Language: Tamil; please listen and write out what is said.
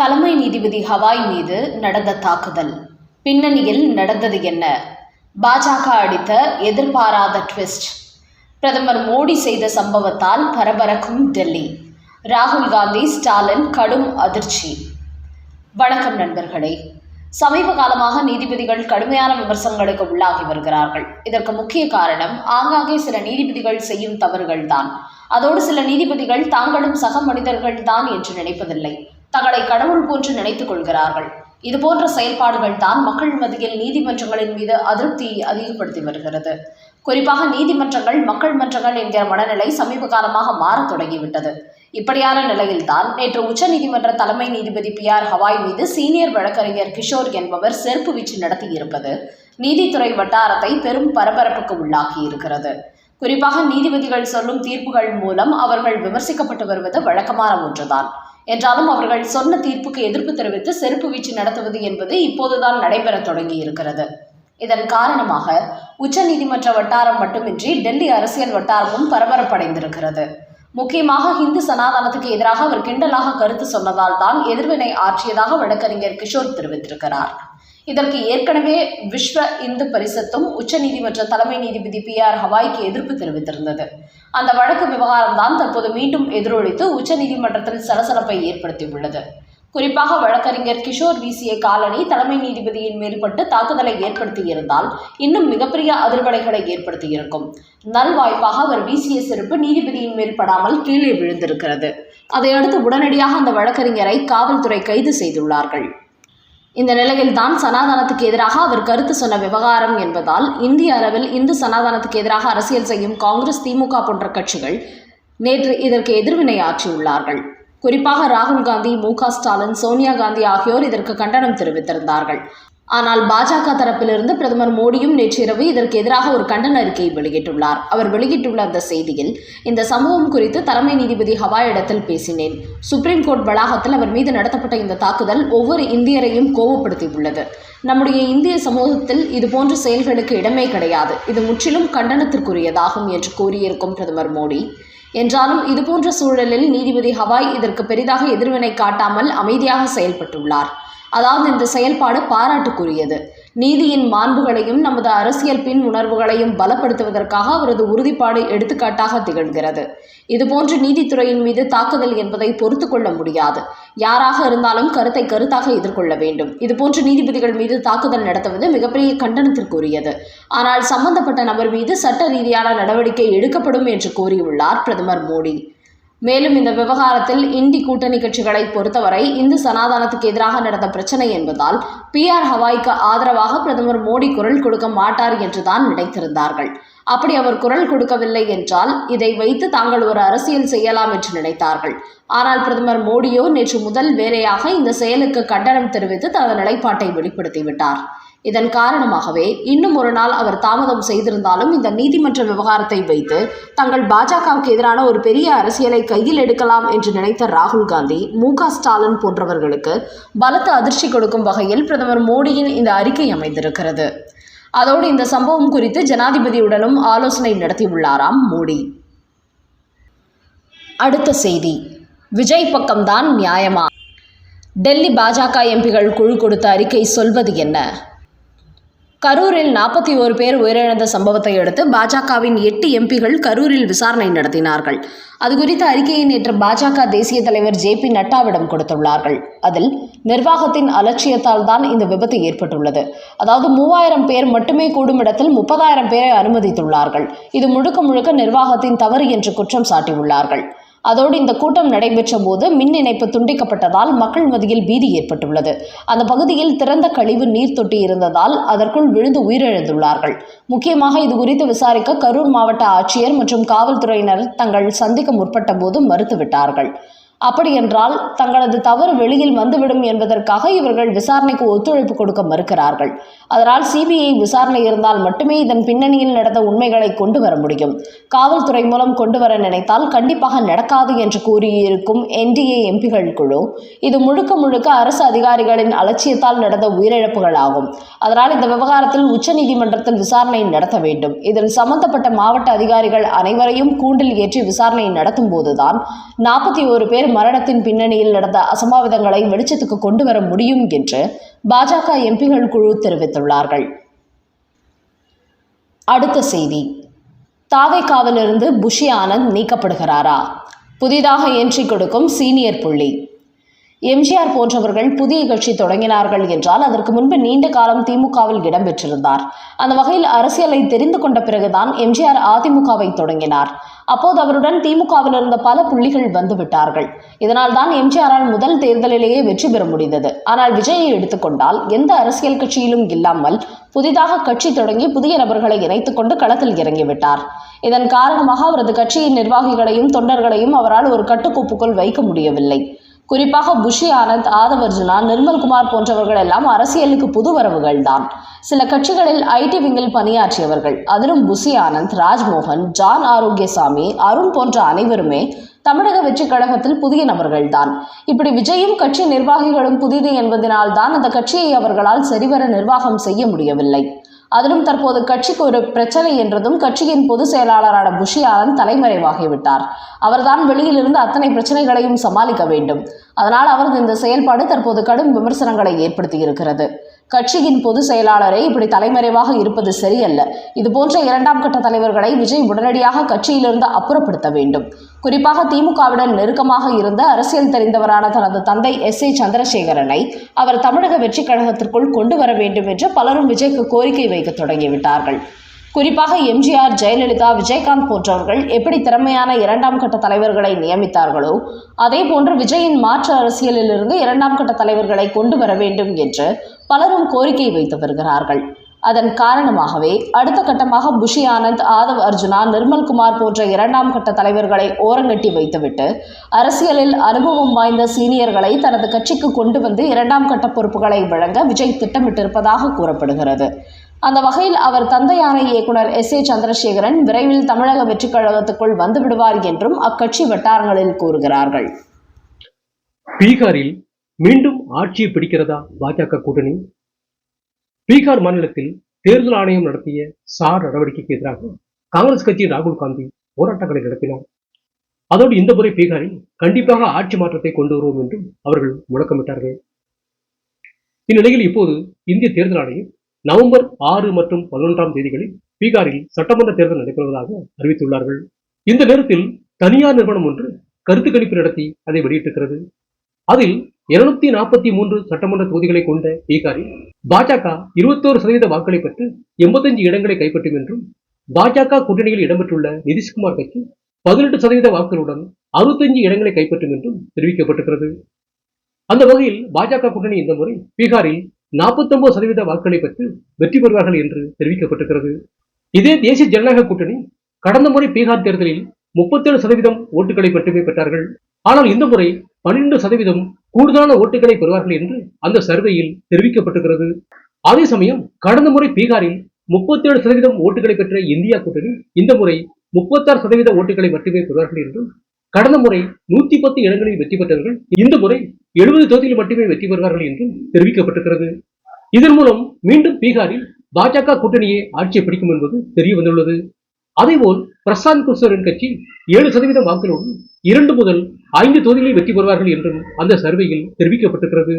தலைமை நீதிபதி ஹவாய் மீது நடந்த தாக்குதல். பின்னணியில் நடந்தது என்ன? பாஜக அடித்த எதிர்பாராத ட்விஸ்ட். பிரதமர் மோடி செய்த சம்பவத்தால் பரபரக்கும் டெல்லி. ராகுல் காந்தி ஸ்டாலின் கடும் அதிர்ச்சி. வணக்கம் நண்பர்களே. சமீப காலமாக நீதிபதிகள் கடுமையான விமர்சனங்களுக்கு உள்ளாகி வருகிறார்கள். இதற்கு முக்கிய காரணம் ஆங்காங்கே சில நீதிபதிகள் செய்யும் தவறுகள்தான். அதோடு சில நீதிபதிகள் தாங்களும் சக மனிதர்கள் தான் என்று நினைப்பதில்லை. தங்களை கடவுள் போன்று நினைத்துக் கொள்கிறார்கள். இதுபோன்ற செயல்பாடுகள் தான் மக்கள் மத்தியில் நீதிமன்றங்களின் மீது அதிருப்தியை அதிகப்படுத்தி வருகிறது. குறிப்பாக நீதிமன்றங்கள் மக்கள் மன்றங்கள் என்கிற மனநிலை சமீப காலமாக மாறத் தொடங்கிவிட்டது. இப்படியான நிலையில்தான் நேற்று உச்சநீதிமன்ற தலைமை நீதிபதி பி ஆர் ஹவாய் மீது சீனியர் வழக்கறிஞர் கிஷோர் என்பவர் செருப்பு வீச்சு நடத்தியிருப்பது நீதித்துறை வட்டாரத்தை பெரும் பரபரப்புக்கு உள்ளாக்கி இருக்கிறது. குறிப்பாக நீதிபதிகள் சொல்லும் தீர்ப்புகள் மூலம் அவர்கள் விமர்சிக்கப்பட்டு வருவது வழக்கமான ஒன்றுதான். என்றாலும் அவர்கள் சொன்ன தீர்ப்புக்கு எதிர்ப்பு தெரிவித்து செருப்பு வீச்சு நடத்துவது என்பது இப்போதுதான் நடைபெற தொடங்கி இருக்கிறது இதன் காரணமாக உச்சநீதிமன்ற வட்டாரம் மட்டுமின்றி டெல்லி அரசியல் வட்டாரமும் பரபரப்படைந்திருக்கிறது. முக்கியமாக ஹிந்து சனாதனத்துக்கு எதிராக அவர் கிண்டலாக கருத்து சொன்னதால் தான் எதிர்வினை ஆற்றியதாக வழக்கறிஞர் கிஷோர் தெரிவித்திருக்கிறார். இதற்கு ஏற்கனவே விஸ்வ இந்து பரிசத்தும் உச்சநீதிமன்ற தலைமை நீதிபதி பி ஆர் ஹவாய்க்கு எதிர்ப்பு தெரிவித்திருந்தது. அந்த வழக்கு விவகாரம் தான் தற்போது மீண்டும் எதிரொலித்து உச்சநீதிமன்றத்தில் சலசலப்பை ஏற்படுத்தியுள்ளது. குறிப்பாக வழக்கறிஞர் கிஷோர் வீசிய காலனி தலைமை நீதிபதியின் மேற்பட்டு தாக்குதலை ஏற்படுத்தியிருந்தால் இன்னும் மிகப்பெரிய அதிர்வலைகளை ஏற்படுத்தியிருக்கும். நல்வாய்ப்பாக அவர் வீசிய செருப்பு நீதிபதியின் மேற்படாமல் கீழே விழுந்திருக்கிறது. அதையடுத்து உடனடியாக அந்த வழக்கறிஞரை காவல்துறை கைது செய்துள்ளார்கள். இந்த நிலையில் தான் சனாதனத்துக்கு எதிராக அவர் கருத்து சொன்ன விவகாரம் என்பதால் இந்திய அளவில் இந்து சனாதனத்துக்கு எதிராக அரசியல் செய்யும் காங்கிரஸ் திமுக போன்ற கட்சிகள் நேற்று இதற்கு எதிர்வினை ஆற்றியுள்ளார்கள். குறிப்பாக ராகுல் காந்தி மு க ஸ்டாலின் சோனியா காந்தி ஆகியோர் இதற்கு கண்டனம் தெரிவித்திருந்தார்கள். ஆனால் பாஜக தரப்பிலிருந்து பிரதமர் மோடியும் நேற்றிரவு இதற்கு எதிராக ஒரு கண்டன அறிக்கையை வெளியிட்டுள்ளார். அவர் வெளியிட்டுள்ள அந்த செய்தியில் இந்த சம்பவம் குறித்து தலைமை நீதிபதி ஹவாயிடத்தில் பேசினேன். சுப்ரீம் கோர்ட் வளாகத்தில் அவர் மீது நடத்தப்பட்ட இந்த தாக்குதல் ஒவ்வொரு இந்தியரையும் கோபப்படுத்தியுள்ளது நம்முடைய இந்திய சமூகத்தில் இதுபோன்ற செயல்களுக்கு இடமே கிடையாது. இது முற்றிலும் கண்டனத்திற்குரியதாகும் என்று கூறியிருக்கும் பிரதமர் மோடி. என்றாலும் இதுபோன்ற சூழலில் நீதிபதி ஹவாய் இதற்கு பெரிதாக எதிர்வினை காட்டாமல் அமைதியாக செயல்பட்டுள்ளார். அதாவது இந்த செயல்பாடு பாராட்டுக்குரியது. நீதியின் மாண்புகளையும் நமது அரசியல் பின் உணர்வுகளையும் பலப்படுத்துவதற்காக அவரது உறுதிப்பாடு எடுத்துக்காட்டாக திகழ்கிறது. இதுபோன்று நீதித்துறையின் மீது தாக்குதல் என்பதை பொறுத்து கொள்ள முடியாது. யாராக இருந்தாலும் கருத்தை கருத்தாக எதிர்கொள்ள வேண்டும். இதுபோன்று நீதிபதிகள் மீது தாக்குதல் நடத்துவது மிகப்பெரிய கண்டனத்திற்குரியது. ஆனால் சம்பந்தப்பட்ட நபர் மீது சட்ட ரீதியான நடவடிக்கை எடுக்கப்படும் என்று கூறியுள்ளார் பிரதமர் மோடி. மேலும் இந்த விவகாரத்தில் இந்தி கூட்டணி கட்சிகளை பொறுத்தவரை இந்து சனாதனத்துக்கு எதிராக நடந்த பிரச்சனை என்பதால் பி ஆர் ஹவாய்க்கு ஆதரவாக பிரதமர் மோடி குரல் கொடுக்க மாட்டார் என்றுதான் நினைத்திருந்தார்கள். அப்படி அவர் குரல் கொடுக்கவில்லை என்றால் இதை வைத்து தாங்கள் ஒரு அரசியல் செய்யலாம் என்று நினைத்தார்கள். ஆனால் பிரதமர் மோடியோ நேற்று முதல் வேலையாக இந்த செயலுக்கு கண்டனம் தெரிவித்து தனது நிலைப்பாட்டை வெளிப்படுத்திவிட்டார். இதன் காரணமாகவே இன்னும் ஒரு நாள் அவர் தாமதம் செய்திருந்தாலும் இந்த நீதிமன்ற விவகாரத்தை வைத்து தங்கள் பாஜகவுக்கு எதிரான ஒரு பெரிய அரசியலை கையில் எடுக்கலாம் என்று நினைத்த ராகுல் காந்தி மு ஸ்டாலின் போன்றவர்களுக்கு பலத்த அதிர்ச்சி கொடுக்கும் வகையில் பிரதமர் மோடியின் இந்த அறிக்கை அமைந்திருக்கிறது. அதோடு இந்த சம்பவம் குறித்து ஜனாதிபதியுடனும் ஆலோசனை நடத்தியுள்ளாராம் மோடி. அடுத்த செய்தி. விஜய் பக்கம்தான் நியாயமா? டெல்லி பாஜக எம்பிகள் குழு கொடுத்த அறிக்கை சொல்வது என்ன? கரூரில் நாற்பத்தி ஓரு பேர் உயிரிழந்த சம்பவத்தை அடுத்து பாஜகவின் எட்டு எம்பிகள் கரூரில் விசாரணை நடத்தினார்கள். அது குறித்த அறிக்கையை நேற்று பாஜக தேசிய தலைவர் ஜே பி நட்டாவிடம் கொடுத்துள்ளார்கள். அதில் நிர்வாகத்தின் அலட்சியத்தால் தான் இந்த விபத்து ஏற்பட்டுள்ளது. அதாவது மூவாயிரம் பேர் மட்டுமே கூடும் இடத்தில் முப்பதாயிரம் பேரை அனுமதித்துள்ளார்கள். இது முழுக்க முழுக்க நிர்வாகத்தின் தவறு என்று குற்றம் சாட்டியுள்ளார்கள். அதோடு இந்த கூட்டம் நடைபெற்ற போது மின் இணைப்பு துண்டிக்கப்பட்டதால் மக்கள் மத்தியில் பீதி ஏற்பட்டுள்ளது. அந்த பகுதியில் திறந்த கழிவு நீர் தொட்டி இருந்ததால் அதற்குள் விழுந்து உயிரிழந்துள்ளார்கள். முக்கியமாக இது குறித்து விசாரிக்க கரூர் மாவட்ட ஆட்சியர் மற்றும் காவல்துறையினர் தங்கள் சந்திக்க முற்பட்ட போது மறுத்துவிட்டார்கள். அப்படியென்றால் தங்களது தவறு வெளியில் வந்துவிடும் என்பதற்காக இவர்கள் விசாரணைக்கு ஒத்துழைப்பு கொடுக்க மறுக்கிறார்கள். அதனால் சிபிஐ விசாரணை இருந்தால் மட்டுமே இதன் பின்னணியில் நடந்த உண்மைகளை கொண்டு வர முடியும். காவல்துறை மூலம் கொண்டு வர நினைத்தால் கண்டிப்பாக நடக்காது என்று கூறியிருக்கும் என்டிஏ எம்பிகள் குழு இது முழுக்க முழுக்க அரசு அதிகாரிகளின் அலட்சியத்தால் நடந்த உயிரிழப்புகள் ஆகும் அதனால் இந்த விவகாரத்தில் உச்சநீதிமன்றத்தில் விசாரணை நடத்த வேண்டும். இதில் சம்பந்தப்பட்ட மாவட்ட அதிகாரிகள் அனைவரையும் கூண்டில் ஏற்றி விசாரணை நடத்தும் போதுதான் நாற்பத்தி ஒரு பேர் பேர் மரணத்தின் பின்னணியில் நடந்த அசம்பாவிதங்களை வெளிச்சத்துக்கு கொண்டு வர முடியும் என்று பாஜக எம்பிகள் குழு தெரிவித்துள்ளார்கள். அடுத்த செய்தி. தாவேக்காவிலிருந்து புஷி ஆனந்த் நீக்கப்படுகிறாரா? புதிதாக என்ட்ரி கொடுக்கும் சீனியர் புள்ளி. எம்ஜிஆர் போன்றவர்கள் புதிய கட்சி தொடங்கினார்கள் என்றால் அதற்கு முன்பு நீண்ட காலம் திமுகவில் இடம்பெற்றிருந்தார். அந்த வகையில் அரசியலை தெரிந்து கொண்ட பிறகுதான் எம்ஜிஆர் அதிமுகவை தொடங்கினார். அப்போது அவருடன் திமுகவில் இருந்த பல புள்ளிகள் வந்துவிட்டார்கள். இதனால் தான் எம்ஜிஆரால் முதல் தேர்தலிலேயே வெற்றி பெற முடிந்தது. ஆனால் விஜயை எடுத்துக்கொண்டால் எந்த அரசியல் கட்சியிலும் இல்லாமல் புதிதாக கட்சி தொடங்கி புதிய நபர்களை இணைத்துக் கொண்டு களத்தில் இறங்கிவிட்டார். இதன் காரணமாக அவரது கட்சியின் நிர்வாகிகளையும் தொண்டர்களையும் அவரால் ஒரு கட்டுக்கோப்புக்குள் வைக்க முடியவில்லை. குறிப்பாக புஷி ஆனந்த் ஆதவர்ஜுனா நிர்மல்குமார் போன்றவர்கள் எல்லாம் அரசியலுக்கு புது வரவுகள் தான். சில கட்சிகளில் ஐடி விங்கில் பணியாற்றியவர்கள் அதிலும் புஷி ஆனந்த் ராஜ்மோகன் ஜான் ஆரோக்கியசாமி அருண் போன்ற அனைவருமே தமிழக வெற்றி கழகத்தில் புதிய நபர்கள்தான் இப்படி விஜயும் கட்சி நிர்வாகிகளும் புதிது என்பதனால் தான் அந்த கட்சியை அவர்களால் சரிவர நிர்வாகம் செய்ய முடியவில்லை. அதிலும் தற்போது கட்சிக்கு ஒரு பிரச்சனை என்றதும் கட்சியின் பொதுச் செயலாளரான புஷி ஆனந்த் தலைமறைவாகிவிட்டார். அவர்தான் வெளியிலிருந்து அத்தனை பிரச்சனைகளையும் சமாளிக்க வேண்டும். அதனால் அவரது இந்த செயல்பாடு தற்போது கடும் விமர்சனங்களை ஏற்படுத்தியிருக்கிறது. கட்சியின் பொதுச் செயலாளரே இப்படி தலைமறைவாக இருப்பது சரியல்ல. இதுபோன்ற இரண்டாம் கட்ட தலைவர்களை விஜய் உடனடியாக கட்சியிலிருந்து அப்புறப்படுத்த வேண்டும். குறிப்பாக திமுகவுடன் நெருக்கமாக இருந்த அரசியல் தெரிந்தவரான தனது தந்தை எஸ் ஏ சந்திரசேகரனை அவர் தமிழக வெற்றிக் கழகத்திற்குள் கொண்டு வர வேண்டும் என்று பலரும் விஜய்க்கு கோரிக்கை வைக்க தொடங்கிவிட்டார்கள். குறிப்பாக எம்ஜிஆர் ஜெயலலிதா விஜயகாந்த் போன்றவர்கள் எப்படி திறமையான இரண்டாம் கட்ட தலைவர்களை நியமித்தார்களோ அதே போன்று விஜயின் மாற்று அரசியலிலிருந்து இரண்டாம் கட்ட தலைவர்களை கொண்டு வர வேண்டும் என்று பலரும் கோரிக்கை வைத்து வருகிறார்கள். அதன் காரணமாகவே அடுத்த கட்டமாக புஷி ஆனந்த் ஆதவ் அர்ஜுனா நிர்மல்குமார் போன்ற இரண்டாம் கட்ட தலைவர்களை ஓரங்கட்டி வைத்துவிட்டு அரசியலில் அனுபவம் வாய்ந்த சீனியர்களை தனது கட்சிக்கு கொண்டு வந்து இரண்டாம் கட்ட பொறுப்புகளை வழங்க விஜய் திட்டமிட்டிருப்பதாக கூறப்படுகிறது. அந்த வகையில் அவர் தந்தையான இயக்குனர் எஸ். ஏ. சந்திரசேகரன் விரைவில் தமிழக வெற்றிக் கழகத்துக்குள் வந்து விடுவார் என்றும் அக்கட்சி வட்டாரங்களில் கூறுகிறார்கள். பீகாரில் மீண்டும் ஆட்சியை பிடிக்கிறதா பாஜக கூட்டணி? பீகார் மாநிலத்தில் தேர்தல் ஆணையம் நடத்திய சார் நடவடிக்கைக்கு எதிராக காங்கிரஸ் கட்சி ராகுல் காந்தி போராட்டங்களை நடத்தினார். அதோடு இந்த முறை பீகாரில் கண்டிப்பாக ஆட்சி மாற்றத்தை கொண்டு வருவோம் என்றும் அவர்கள் முழக்கமிட்டார்கள். இந்நிலையில் இப்போது இந்திய தேர்தல் ஆணையம் நவம்பர் ஆறு மற்றும் பதினொன்றாம் தேதிகளில் பீகாரில் சட்டமன்ற தேர்தல் நடைபெறுவதாக அறிவித்துள்ளார்கள். இந்த நேரத்தில் தனியார் நிறுவனம் ஒன்று கருத்து கணிப்பு நடத்தி அதை வெளியிட்டிருக்கிறது. அதில் இருநூத்தி நாற்பத்தி மூன்று சட்டமன்ற தொகுதிகளை கொண்ட பீகாரில் பாஜக இருபத்தோரு சதவீத வாக்களை பெற்று எண்பத்தஞ்சு இடங்களை கைப்பற்றும் என்றும் பாஜக கூட்டணியில் இடம்பெற்றுள்ள நிதிஷ்குமார் கட்சி பதினெட்டு சதவீத வாக்குகளுடன் அறுபத்தஞ்சு இடங்களை கைப்பற்றும் என்றும் தெரிவிக்கப்பட்டிருக்கிறது. அந்த வகையில் பாஜக கூட்டணி இந்த முறை பீகாரில் 49% சதவீத வாக்குகளை பெற்று வெற்றி பெறுவார்கள் என்று தெரிவிக்கப்பட்டிருக்கிறது. இதே தேசிய ஜனநாயக கூட்டணி கடந்த முறை பீகார் தேர்தலில் 37% சதவீதம் ஓட்டுகளை மட்டுமே பெற்றார்கள். ஆனால் இந்த முறை 12% சதவீதம் கூடுதலான ஓட்டுகளை பெறுவார்கள் என்று அந்த சர்வேயில் தெரிவிக்கப்பட்டிருக்கிறது. அதே சமயம் கடந்த முறை பீகாரில் 37% சதவீதம் ஓட்டுகளை பெற்ற இந்தியா கூட்டணி இந்த முறை 36% சதவீத ஓட்டுகளை மட்டுமே பெறுவார்கள் என்றும் கடந்த முறை 110 பத்து இடங்களில் வெற்றி பெற்றவர்கள் இந்த முறை 70 தொகுதியில் மட்டுமே வெற்றி பெறுவார்கள் என்றும் தெரிவிக்கப்பட்டிருக்கிறது. இதன் மூலம் மீண்டும் பீகாரில் பாஜக கூட்டணியே ஆட்சியை பிடிக்கும் என்பது தெரிய வந்துள்ளது அதேபோல் பிரசாந்த் கிஷோரின் கட்சி ஏழு சதவீதம் வாக்குகளோடு இரண்டு முதல் ஐந்து தொகுதிகளில் வெற்றி பெறுவார்கள் என்றும் அந்த சர்வேயில் தெரிவிக்கப்பட்டிருக்கிறது.